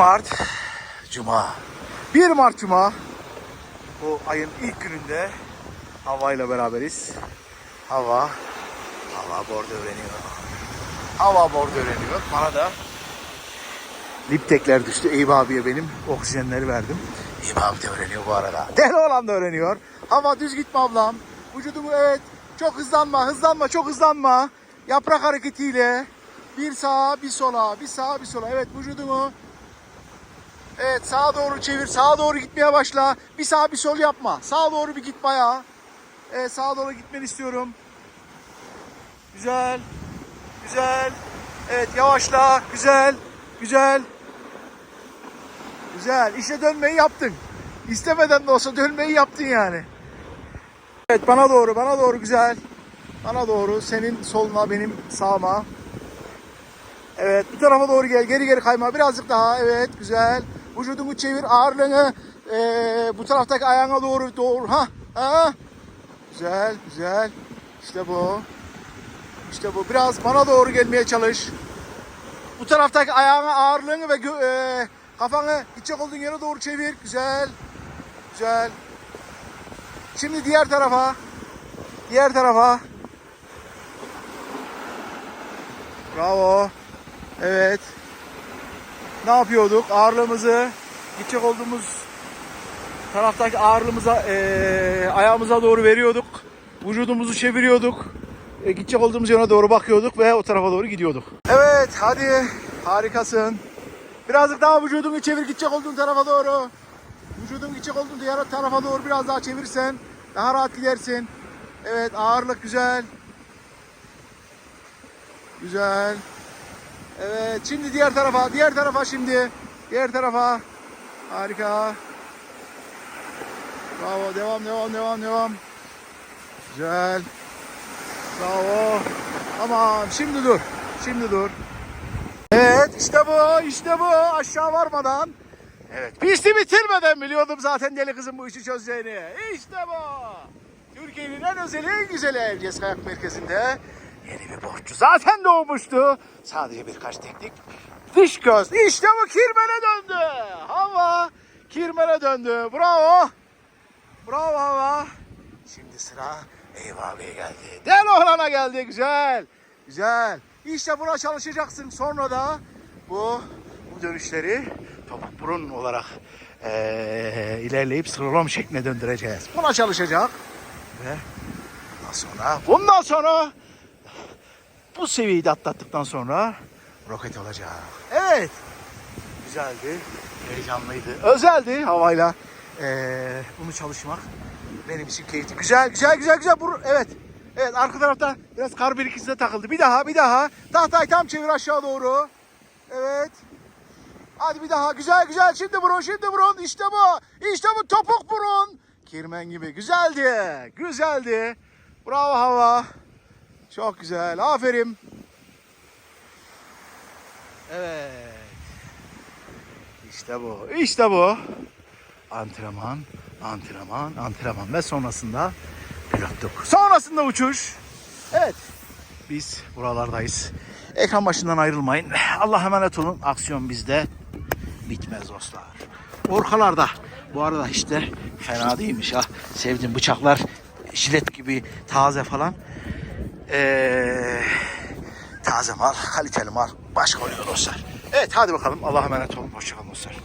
Mart Cuma. 1 Mart Cuma. Bu ayın ilk gününde Hava ile beraberiz. Hava, hava bordo öğreniyor. Hava bordo öğreniyor. Bana da Liptekler düştü. Eyüp abiye benim oksijenleri verdim. Eyüp abi de öğreniyor bu arada. Deli olan da öğreniyor. Hava düz gitme ablam. Vücudumu evet. Çok hızlanma, hızlanma, çok hızlanma. Yaprak hareketiyle bir sağa, bir sola, bir sağa, bir sola. Evet vücudumu Evet sağa doğru çevir. Sağa doğru gitmeye başla. Bir sağ bir sol yapma. Sağa doğru bir git bayağı. Evet sağa doğru gitmeni istiyorum. Güzel. Güzel. Evet yavaşla. Güzel. Güzel. Güzel. İşte dönmeyi yaptın. İstemeden de olsa dönmeyi yaptın yani. Evet bana doğru, bana doğru güzel. Bana doğru. Senin soluna, benim sağıma. Evet bu tarafa doğru gel. Geri geri kayma. Birazcık daha. Evet güzel. Vücudunu çevir. Ağırlığını eee, bu taraftaki ayağına doğru doğru. Ha. Ha. Güzel, güzel. İşte bu. İşte bu. Biraz bana doğru gelmeye çalış. Bu taraftaki ayağına ağırlığını ve eee, kafanı gidecek olduğun yere doğru çevir. Güzel. Güzel. Şimdi diğer tarafa. Diğer tarafa. Bravo. Evet. Ne yapıyorduk? Ağırlığımızı gidecek olduğumuz taraftaki ağırlığımıza eee, ayağımıza doğru veriyorduk. Vücudumuzu çeviriyorduk. E, gidecek olduğumuz yöne doğru bakıyorduk ve o tarafa doğru gidiyorduk. Evet hadi harikasın. Birazcık daha vücudunu çevir gidecek olduğun tarafa doğru. Vücudun gidecek olduğun diğer tarafa doğru biraz daha çevirsen daha rahat gidersin. Evet ağırlık güzel. Güzel. Evet şimdi diğer tarafa diğer tarafa şimdi. Diğer tarafa. Harika. Bravo devam devam devam devam. Güzel. Bravo. Tamam şimdi dur. Şimdi dur. Evet işte bu işte bu aşağı varmadan. Evet pisti bitirmeden biliyordum zaten deli kızım bu işi çözeceğini. İşte bu. Türkiye'nin en özel en güzeli Erciyes Kayak Merkezi'nde yeni bir borçlu zaten doğmuştu. Sadece birkaç teknik dış göz. İşte bu kirmene döndü. Hava kirmene döndü. Bravo. Bravo hava. Şimdi sıra Eyvah abiye geldi. Del oğlana geldi. Güzel. Güzel. İşte buna çalışacaksın. Sonra da bu bu dönüşleri topuk burun olarak eee, ilerleyip slalom şekline döndüreceğiz. Buna çalışacak. Ve bundan sonra bundan sonra bu seviyeyi de atlattıktan sonra roket olacak. Evet. Güzeldi. Heyecanlıydı. Özeldi havayla eee, bunu çalışmak. Benim için keyifli. Güzel, güzel, güzel, güzel. Bur evet. Evet, arka tarafta biraz kar birikintisi takıldı. Bir daha, bir daha. Tahtayı tam çevir aşağı doğru. Evet. Hadi bir daha. Güzel, güzel. Şimdi burun, şimdi burun. İşte bu. İşte bu topuk burun. Kirmen gibi. Güzeldi. Güzeldi. Bravo hava. Çok güzel. Aferin. Evet. İşte bu. İşte bu. Antrenman, antrenman, antrenman ve sonrasında pilotluk. Sonrasında uçuş. Evet. Biz buralardayız. Ekran başından ayrılmayın. Allah emanet olun. Aksiyon bizde bitmez dostlar. Orkalarda. Bu arada işte fena değilmiş ha. Sevdim bıçaklar jilet gibi taze falan. Ee, taze mal, kaliteli mal. Başka oluyor dostlar. Evet hadi bakalım. Allah'a emanet olun. Hoşçakalın dostlar.